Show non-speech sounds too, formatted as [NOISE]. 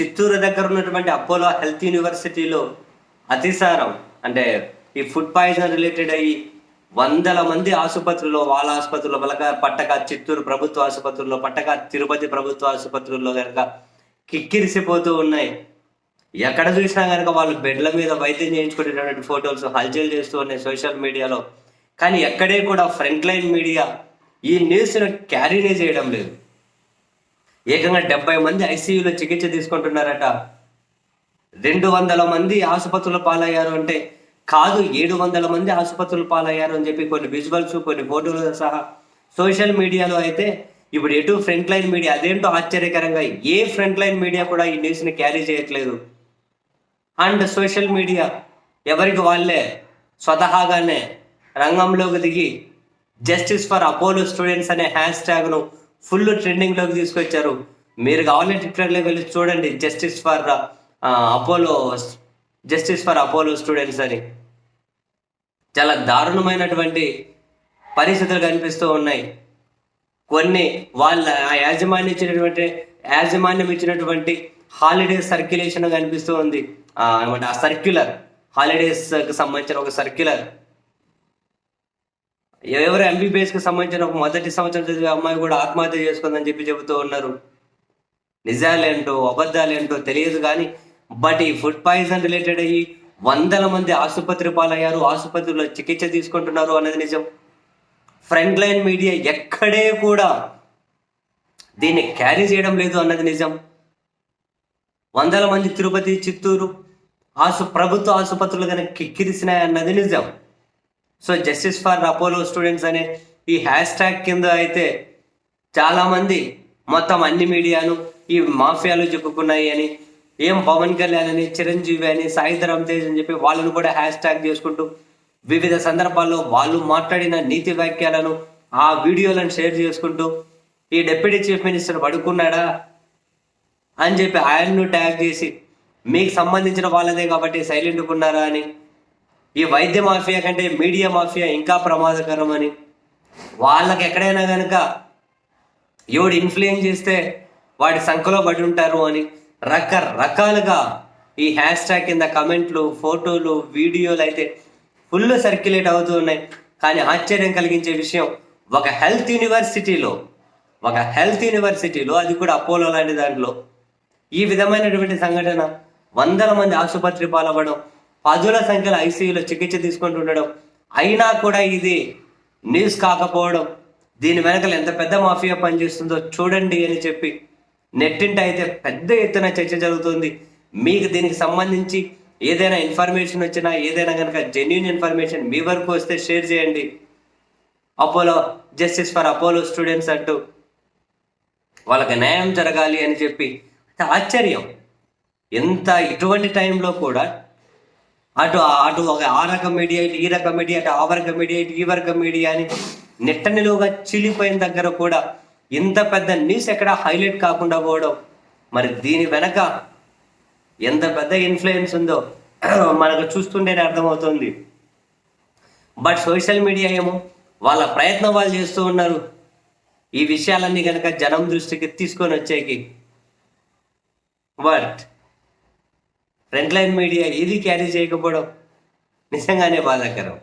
చిత్తూరు దగ్గర ఉన్నటువంటి Apollo health యూనివర్సిటీలో అతిసారం. అంటే ఈ ఫుడ్ పాయిజన్ రిలేటెడ్ అయ్యి వందల మంది ఆసుపత్రుల్లో వాళ్ళ ఆసుపత్రుల్లో పలక పట్టక చిత్తూరు ప్రభుత్వ ఆసుపత్రుల్లో పట్టక తిరుపతి ప్రభుత్వ ఆసుపత్రుల్లో కనుక కిక్కిరిసిపోతూ ఉన్నాయి. ఎక్కడ చూసినా కనుక వాళ్ళు బెడ్ల మీద వైద్యం చేయించుకునేటువంటి ఫోటోస్ హల్చల్ చేస్తూ ఉన్నాయి సోషల్ మీడియాలో. కానీ ఎక్కడే కూడా ఫ్రంట్ లైన్ మీడియా ఈ న్యూస్ను క్యారీనే చేయడం లేదు. ఏకంగా డెబ్బై మంది ఐసీయూలో చికిత్స తీసుకుంటున్నారట. రెండు వందల మంది ఆసుపత్రులు పాలయ్యారు అంటే కాదు ఏడు వందల మంది ఆసుపత్రులు పాలయ్యారు అని చెప్పి కొన్ని విజువల్స్ కొన్ని ఫోటోలు సహా సోషల్ మీడియాలో అయితే ఇప్పుడు ఎటు ఫ్రంట్ లైన్ మీడియా అదేంటో ఆశ్చర్యకరంగా ఏ ఫ్రంట్ లైన్ మీడియా కూడా ఈ న్యూస్ని క్యారీ చేయట్లేదు. అండ్ సోషల్ మీడియా ఎవరికి వాళ్ళే? స్వతహాగానే రంగంలోకి దిగి జస్టిస్ ఫర్ అపోలో స్టూడెంట్స్ అనే హ్యాష్ ట్యాగ్ను ఫుల్ ట్రెండింగ్లోకి తీసుకొచ్చారు. మీరు కావాలంటే ట్విట్టర్లోకి వెళ్ళి చూడండి. Justice for Apollo justice for Apollo students అని. చాలా దారుణమైనటువంటి పరిస్థితులు కనిపిస్తూ ఉన్నాయి. కొన్ని వాళ్ళ ఆ యాజమాన్యం ఇచ్చినటువంటి యాజమాన్యం ఇచ్చినటువంటి హాలిడే సర్క్యులేషన్ కనిపిస్తూ ఉంది. ఆ, అనమాట ఆ సర్క్యులర్ హాలిడేస్ సంబంధించిన ఒక సర్క్యులర్ ఎవరు ఎంబీబీఎస్కి సంబంధించిన ఒక మొదటి సంవత్సరం చదివే అమ్మాయి కూడా ఆత్మహత్య చేసుకుందని చెప్పి చెబుతూ ఉన్నారు. నిజాలేంటో అబద్ధాలేంటో తెలియదు కానీ బట్ ఈ ఫుడ్ పాయిజన్ రిలేటెడ్ అయ్యి వందల మంది ఆసుపత్రి పాలయ్యారు. ఆసుపత్రిలో చికిత్స తీసుకుంటున్నారు అన్నది నిజం. ఫ్రంట్ లైన్ మీడియా ఎక్కడే కూడా దీన్ని క్యారీ చేయడం లేదు అన్నది నిజం. వందల మంది తిరుపతి చిత్తూరు ఆసు ప్రభుత్వ ఆసుపత్రులు కనుక కిక్కిరిసినాయి అన్నది నిజం. So justice for Apollo students అనే ఈ హ్యాష్ ట్యాగ్ కింద అయితే చాలామంది మొత్తం అన్ని మీడియాను ఈ మాఫియాలు చెప్పుకున్నాయి అని ఏం పవన్ కళ్యాణ్ అని చిరంజీవి అని సాయిధరం తేజ్ అని చెప్పి వాళ్ళను కూడా హ్యాష్ ట్యాగ్ చేసుకుంటూ వివిధ సందర్భాల్లో వాళ్ళు మాట్లాడిన నీతి వాక్యాలను ఆ వీడియోలను షేర్ చేసుకుంటూ ఈ డిప్యూటీ చీఫ్ మినిస్టర్ పడుకున్నాడా అని చెప్పి ఆయన్ను ట్యాగ్ చేసి మీకు సంబంధించిన వాళ్ళదే కాబట్టి సైలెంట్ ఉన్నారా అని ఈ వైద్య మాఫియా కంటే మీడియా మాఫియా ఇంకా ప్రమాదకరం అని వాళ్ళకి ఎక్కడైనా కనుక ఎవడు ఇన్ఫ్లుయెన్స్ చేస్తే వాడి సంఖ్యలో పడి ఉంటారు అని రకరకాలుగా ఈ హ్యాష్ ట్యాగ్ కింద కమెంట్లు ఫోటోలు వీడియోలు అయితే ఫుల్ సర్క్యులేట్ అవుతూ ఉన్నాయి. కానీ ఆశ్చర్యం కలిగించే విషయం ఒక హెల్త్ యూనివర్సిటీలో ఒక హెల్త్ యూనివర్సిటీలో అది కూడా అపోలో లాంటి దాంట్లో ఈ విధమైనటువంటి సంఘటన వందల మంది ఆసుపత్రి పాలవ్వడం పదుల సంఖ్యలో ఐసీయూలో చికిత్స తీసుకుంటుండడం అయినా కూడా ఇది న్యూస్ కాకపోవడం దీని వెనకలు ఎంత పెద్ద మాఫియా పనిచేస్తుందో చూడండి అని చెప్పి నెట్టింట అయితే పెద్ద ఎత్తున చర్చ జరుగుతుంది. మీకు దీనికి సంబంధించి ఏదైనా ఇన్ఫర్మేషన్ వచ్చినా ఏదైనా కనుక జెన్యున్ ఇన్ఫర్మేషన్ మీ వరకు వస్తే షేర్ చేయండి. Apollo justice for Apollo students అంటూ వాళ్ళకి న్యాయం జరగాలి అని చెప్పి ఆశ్చర్యం. ఎంత ఇటువంటి టైంలో కూడా అటు అటు ఒక ఆ రకం మీడియా ఇటు ఈ రకం మీడియా అటు ఆ వర్గం మీడియా ఇటు ఈ వర్గం మీడియా అని నెట్ట నిలువుగా చిలిపోయిన దగ్గర కూడా ఇంత పెద్ద న్యూస్ ఎక్కడ హైలైట్ కాకుండా పోవడం. మరి దీని వెనక ఎంత పెద్ద ఇన్ఫ్లుయెన్స్ ఉందో [CLEARS THROAT] మనకు చూస్తుంటేనే అర్థమవుతుంది. బట్ సోషల్ మీడియా ఏమో వాళ్ళ ప్రయత్నం వాళ్ళు చేస్తూ ఉన్నారు. ఈ విషయాలన్నీ కనుక జనం దృష్టికి తీసుకొని వచ్చేకి. బట్ ఫ్రంట్ లైన్ మీడియా ఏది క్యారీ చేయకపోవడం నిజంగానే బాధాకరం.